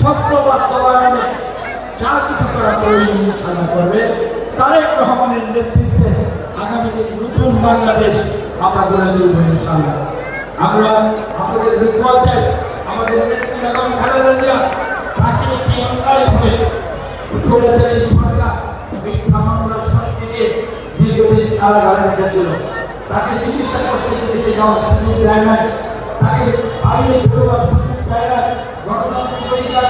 স্বপ্ন বাস্তবায়নে যা কিছু করা প্রয়োজন করবে তারেক রহমানের নেতৃত্বে আগামী দিন নতুন বাংলাদেশ আমরা গড়ে তুলব আমরা আমাদের রিকোয়াল চাই আমাদের নেত্রী বেগম খালেদা জিয়া তাকে একটি শাস্তি দিয়ে তাকে চিকিৎসা করতে গিয়ে সে তাকে বেরোবার সুযোগ দেয় নাই গণতান্ত্রিক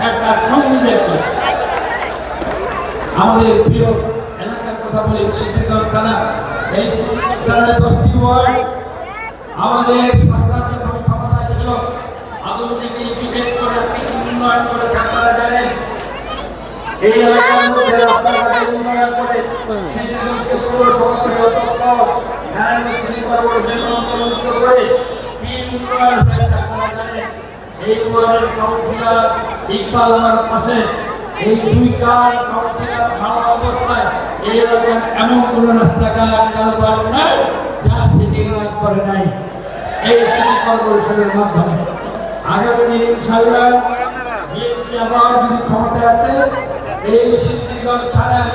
একটা সংবিধানকে আমাদের প্রিয় এলাকার কথা বলি, সিদ্ধিগঞ্জ থানা। এই থানায় দশটি ওয়ার্ড আমাদের সরকার যখন ক্ষমতায় ছিল। আধুনিক বিজেপ করে আজকে উন্নয়ন করেছে আপনারা জানেন এই এলাকার মধ্যে রাস্তাঘাটের উন্নয়ন করে সিদ্ধিগঞ্জকে পুরো নারায়ণগঞ্জ পর্বত করে কি উন্নয়ন হয়েছে আপনারা জানেন এই ওয়ার্ডের কাউন্সিলর ইকবাল আমার পাশে এই কার কাউন্সিলর খাওয়া অবস্থায় এই এলাকার এমন কোন রাস্তাঘাট কালবার নাই যা সে নির্মাণ করে নাই। এই সিটি কর্পোরেশনের মাধ্যমে। আগামী দিন ইনশাআল্লাহ বিএনপি আবার যদি ক্ষমতায় আছে এই সিদ্ধিগঞ্জ থানায়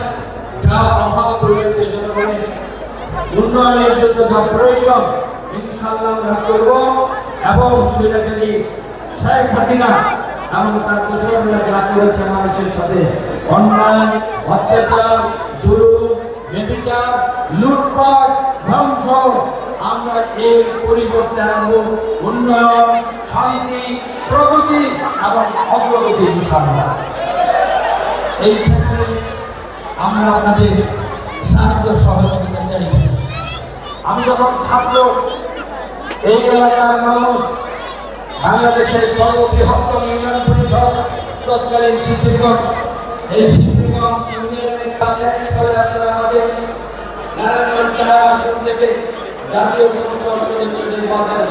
যা অভাব রয়েছে জনগণের উন্নয়নের জন্য যা প্রয়োজন, ইনশাআল্লাহ আমরা করব এবং স্বৈরাচারী শেখ হাসিনা এবং তার দোষরা যা করেছে মানুষের সাথে অন্যায়, অত্যাচার, জুলুম ব্যবিচার লুটপাট, ধ্বংস, আমরা এর পরিবর্তে আনব উন্নয়ন, শান্তি, প্রগতি এবং অগ্রগতি ইনশাআল্লাহ এই ক্ষেত্রে আমরা আপনাদের সাহায্য সহযোগিতা চাই। আমি যখন ছাত্র, এই এলাকার মানুষ বাংলাদেশের সর্ববৃহত্তম ইউনিয়ন পরিষদ তৎকালীন শিক্ষক এই শিক্ষক ইউনিয়নের আমাদের নারায়ণগঞ্জ আসন থেকে জাতীয় নির্বাচন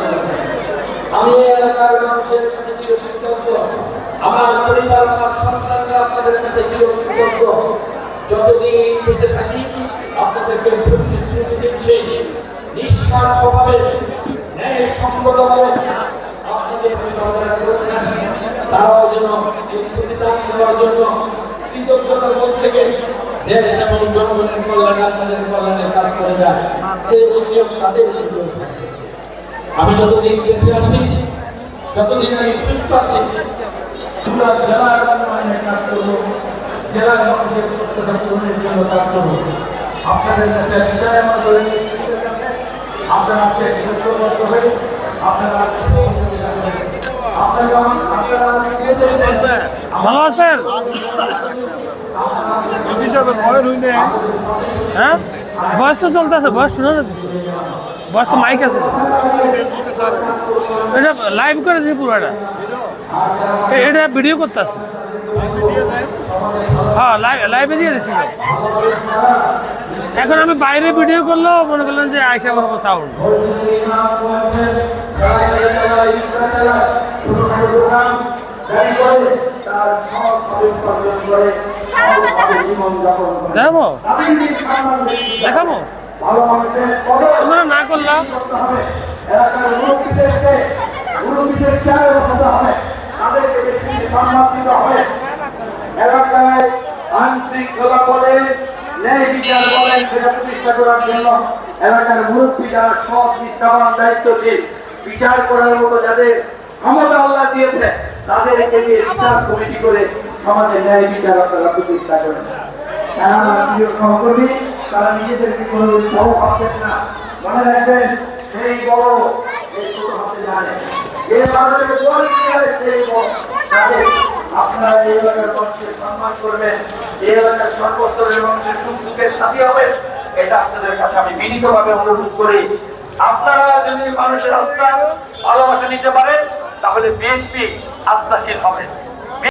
আমি এই এলাকার মানুষের কাছে চিরকৃতজ্ঞ। আমার পরিবার, আমার সন্তানরা আপনাদের কাছে চিরকৃতজ্ঞ। যতদিন বেঁচে থাকি, আপনাদেরকে প্রতিশ্রুতি দিচ্ছি, নিঃস্বার্থভাবে ন্যায় সঙ্গতভাবে আমি যতদিন বেঁচে আছি, যতদিন আমি সুস্থ আছি জেলার কাজ করব জেলার মানুষের সুস্থতা পূরণের জন্য কাজ করব। আপনাদের কাছে আমার আপনারা আপনারা সহযোগিতা করবেন। আপনারা আপনারা ভালো আছেন? হ্যাঁ? বয়স তো চলতেছে বয়স শোনা যাচ্ছে। বয়স তো মাইক আছে। এটা লাইভ করে দিই পুরোটা এটা। ভিডিও করতে আছে। হ্যাঁ লাইভ লাইভে দিয়ে দিচ্ছি এখন আমি বাইরে ভিডিও করলেও মনে করলাম যে আইসা বলব সাউন্ড দেখাবো? দেখাবো? তোমরা না করলাম। এলাকায় আইন শৃঙ্খলা বলেন ন্যায় বিচার বলেন সেটা প্রতিষ্ঠা করার জন্য এলাকার মুরব্বী যারা সৎ বিচার করার মতো যাদের ক্ষমতা আল্লাহ দিয়েছে তাদেরকে নিয়ে কমিটি করে ন্যায় বিচার আপনারা প্রতিষ্ঠা করেন। তারা আমার প্রিয় সহকর্মী তারা নিজেদেরকে কোনো সহ ভাবতেন না, মনে রাখবেন, সেই বড় ছোট জানে। কি সেই বড় আপনারা এই এলাকার মানুষের সম্মান করবেন, এই এলাকার সর্বস্তরের মানুষের সুখ দুঃখের সাথী হবেন, এটা আপনাদের কাছে আমি বিনীতভাবে অনুরোধ করি। আপনারা যদি মানুষের আস্থা, ভালোবাসা নিতে পারেন তাহলে বিএনপি আস্থাশীল হবে।